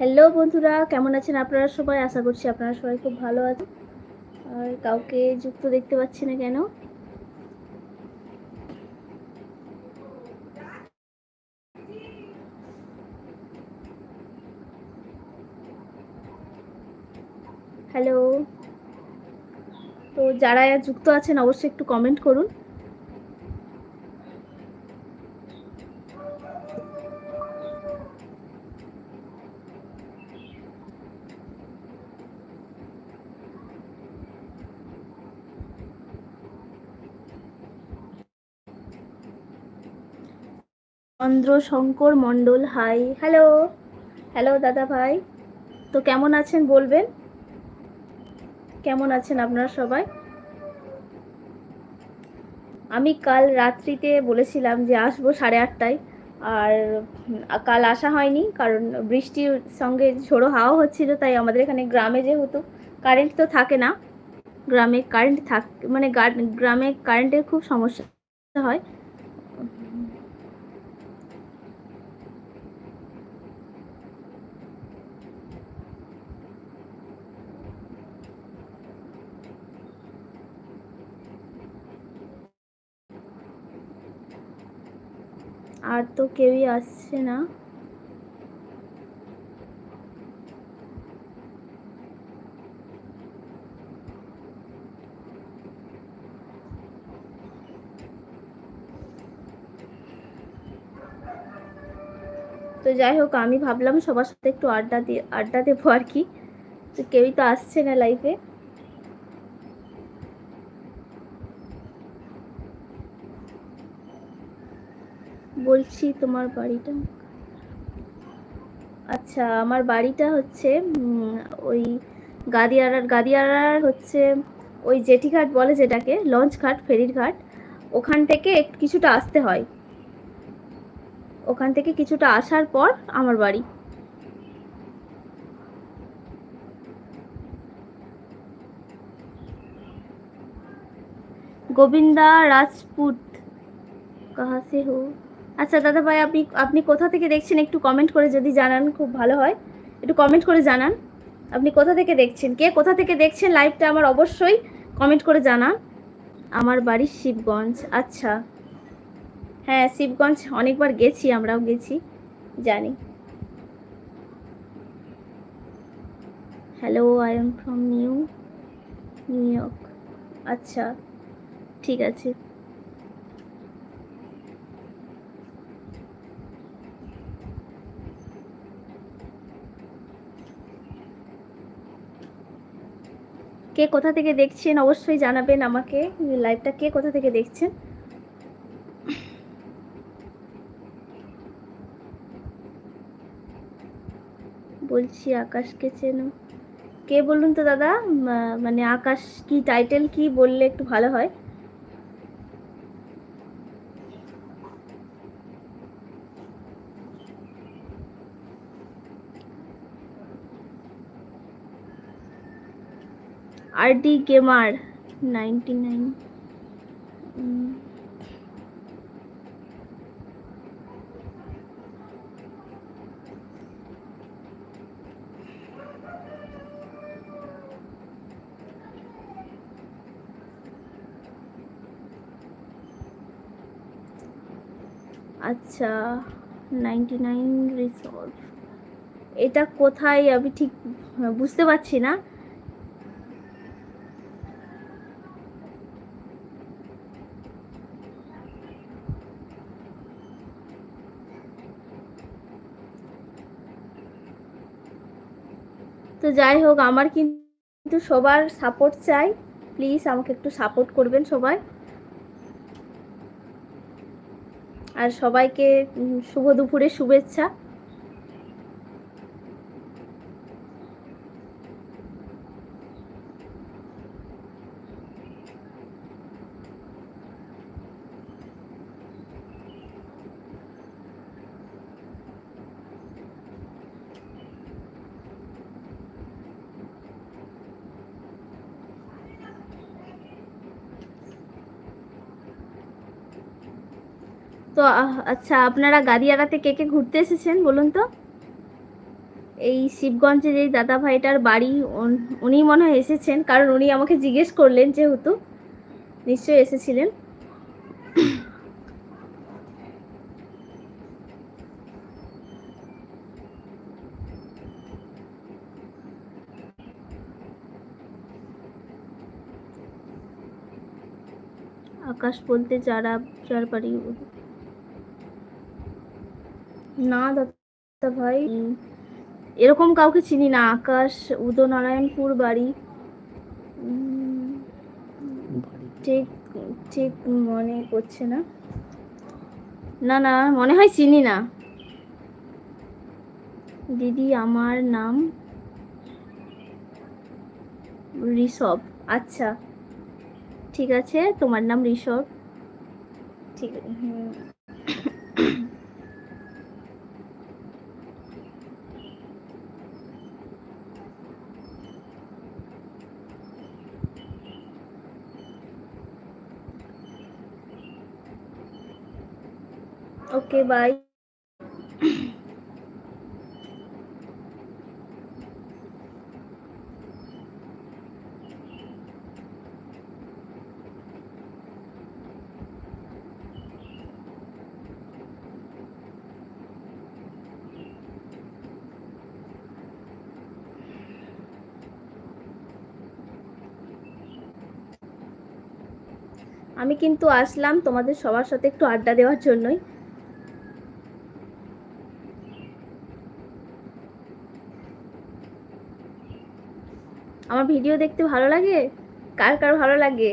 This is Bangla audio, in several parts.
হ্যালো বন্ধুরা, কেমন আছেন আপনারা সবাই? আশা করছি আপনারা সবাই খুব ভালো আছেন। আর কাউকে যুক্ত দেখতে পাচ্ছি না কেন? হ্যালো, তো যারা যুক্ত আছেন অবশ্যই একটু কমেন্ট করুন। Chandra Shankar Mondal hi hello hello দাদা ভাই। তো কেমন আছেন বলবেন? কেমন আছেন আপনারা সবাই? আমি কাল রাত্রিতে বলেছিলাম যে আসব সাড়ে আটটায়, আর কাল আসা হয়নি, কারণ বৃষ্টির সঙ্গে ঝোড়ো হাওয়া হচ্ছিল, তাই আমাদের এখানে গ্রামে যেহেতু কারেন্ট তো থাকে না, গ্রামে কারেন্ট থাক মানে গ্রামে কারেন্টের খুব সমস্যা হয়। আর তো কেউই আসছে না। তো যাই হোক, আমি ভাবলাম সবার সাথে একটু আড্ডা দিয়ে, আড্ডা দেবো আর কি। তো কেউই তো আসছে না লাইফে বলছি তোমার বাড়িটা? আচ্ছা আমার বাড়িটা হচ্ছে ওই গাদিয়ারার গাদিয়ারার হচ্ছে ওই জেটি ঘাট বলে যেটাকে লঞ্চ ঘাট ফেরির ঘাট ওখান থেকে কিছুটা আসতে হয়। ওখান থেকে কিছুটা আসার পর আমার বাড়ি। গোবিন্দা রাজপুত কাহা হো আচ্ছা দাদা ভাই আপনি আপনি কোথা থেকে দেখছেন একটু কমেন্ট করে যদি জানান, খুব ভালো হয়। একটু কমেন্ট করে জানান। আপনি কোথা থেকে দেখছেন? কে কোথা থেকে দেখছেন লাইভটা আমার অবশ্যই কমেন্ট করে জানান। আমার বাড়ি শিবগঞ্জ। আচ্ছা। হ্যাঁ শিবগঞ্জ অনেকবার গেছি, আমরাও গেছি, জানি। Hello I am from New New York আচ্ছা ঠিক আছে। কে কোথা থেকে দেখছেন অবশ্যই জানাবেন আমাকে। লাইভটা কে কোথা থেকে দেখছেন? বলছি আকাশকে চেন। কে বলুন তো দাদা? মানে আকাশ কি টাইটেল কি বললে একটু ভালো হয়? আর ডি নাইন আচ্ছা নাইনটি নাইন রিসলভ এটা কোথায়? আমি ঠিক বুঝতে পারছি না। তো যাই হোক, আমার কিন্তু সবার সাপোর্ট চাই। প্লিজ আমাকে একটু সাপোর্ট করবেন সবাই। আর সবাইকে শুভ দুপুরে শুভেচ্ছা। তো আচ্ছা আপনারা গাদিয়ারাতে কে কে ঘুরতে এসেছেন বলুন তো? এই শিবগঞ্জে যেই দাদা ভাইটার বাড়ি, উনি মনে হয় এসেছেন, কারণ উনি আমাকে জিজ্ঞেস করলেন যেহেতু, নিশ্চয়ই এসেছিলেন। আকাশ বলতে যারা, যার বাড়ি না দাদা ভাই। এরকম কাউকে চিনি না আকাশ উদয়নারায়ণপুর বাড়ি। ঠিক ঠিক মনে পড়ছে না। না না মনে হয় চিনি না। দিদি আমার নাম ঋষভ। আচ্ছা ঠিক আছে তোমার নাম ঋষভ। ঠিক ওকে বাই আমি কিন্তু আসলাম তোমাদের সবার সাথে একটু আড্ডা দেওয়ার জন্যই। আমার ভিডিও দেখতে ভালো লাগে? কার কার ভালো লাগে?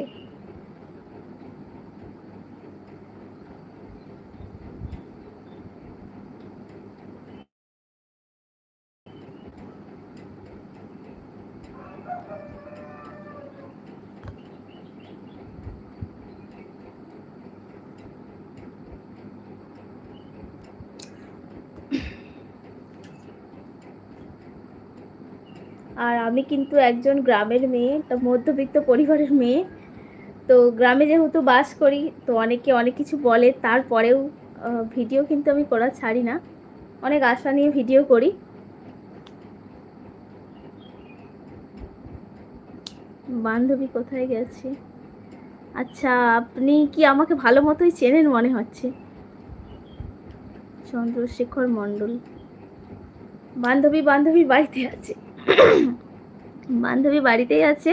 আর আমি কিন্তু একজন গ্রামের মেয়ে তো মধ্যবিত্ত পরিবারের মেয়ে। তো গ্রামে যেহেতু বাস করি, তো অনেকে অনেক কিছু বলে। তারপরেও ভিডিও কিন্তু আমি করা ছাড়ি না। অনেক আশা নিয়ে ভিডিও করি। বান্ধবী কোথায় গেছে? আচ্ছা আপনি কি আমাকে ভালো মতোই চেনেন মনে হচ্ছে? চন্দ্রশেখর মণ্ডল। বান্ধবী বান্ধবীর বাড়িতে আছে। বান্ধবী বাড়িতেই আছে।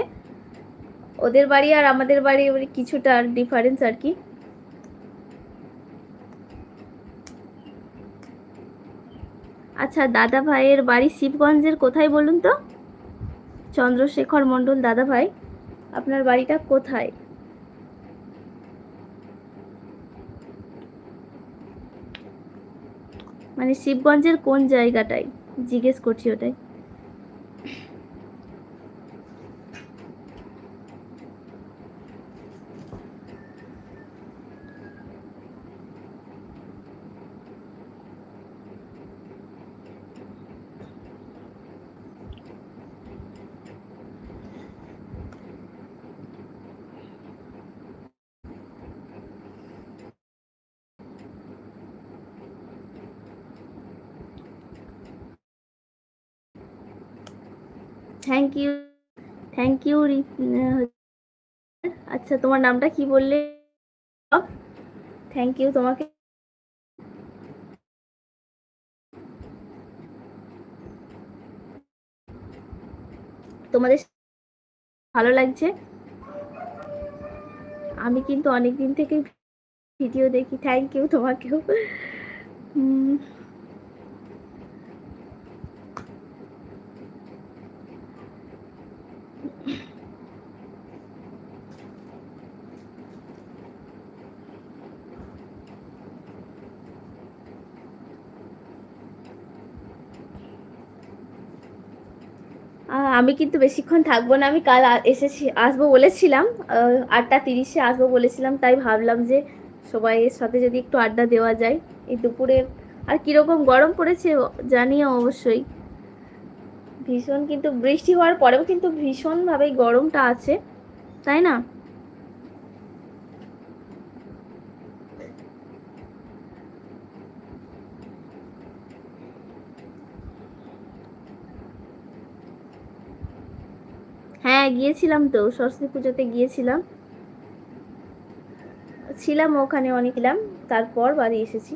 ওদের বাড়ি আর আমাদের বাড়ি কিছুটা ডিফারেন্স আর কি। আচ্ছা দাদা ভাইয়ের বাড়ি শিবগঞ্জের কোথায় বলুন তো? চন্দ্রশেখর মণ্ডল দাদা ভাই, আপনার বাড়িটা কোথায়? মানে শিবগঞ্জের কোন জায়গাটায়? জিজ্ঞেস করছি ওটাই। থ্যাংক ইউ থ্যাংক ইউ আচ্ছা তোমার নামটা কি বললে? থ্যাংক ইউ তোমাকে তোমাদের ভালো লাগছে? আমি কিন্তু অনেক দিন থেকে ভিডিও দেখি। থ্যাংক ইউ তোমাকেও। আমি কিন্তু বেশিক্ষণ থাকব না, আমি কাল এসেছি, আসব বলেছিলাম আটটা তিরিশে আসব বলেছিলাম, তাই ভাবলাম যে সবাইয়ের সাথে যদি একটু আড্ডা দেওয়া যায়, এই দুপুরে আর কীরকম গরম পড়েছে জানিও অবশ্যই। ভীষণ কিন্তু বৃষ্টি হওয়ার পরেও কিন্তু ভীষণভাবে গরমটা আছে, তাই না? হ্যাঁ গিয়েছিলাম তো, সরস্বতী পুজোতে গিয়েছিলাম। ছিলাম ওখানে অনেক ছিলাম তারপর বাড়ি এসেছি।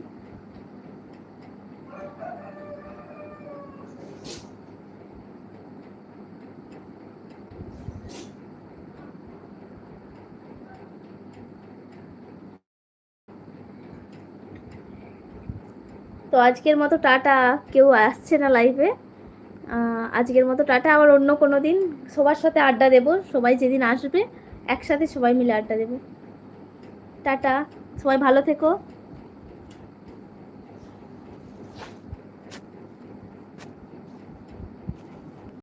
তো আজকের মতো টাটা, কেউ আসছে না লাইভে আজকের মতো টাটা। আবার অন্য কোনো দিন সবার সাথে আড্ডা দেব। সবাই যেদিন আসবে, একসাথে সবাই মিলে আড্ডা দেব। টাটা। সবাই ভালো থেকো।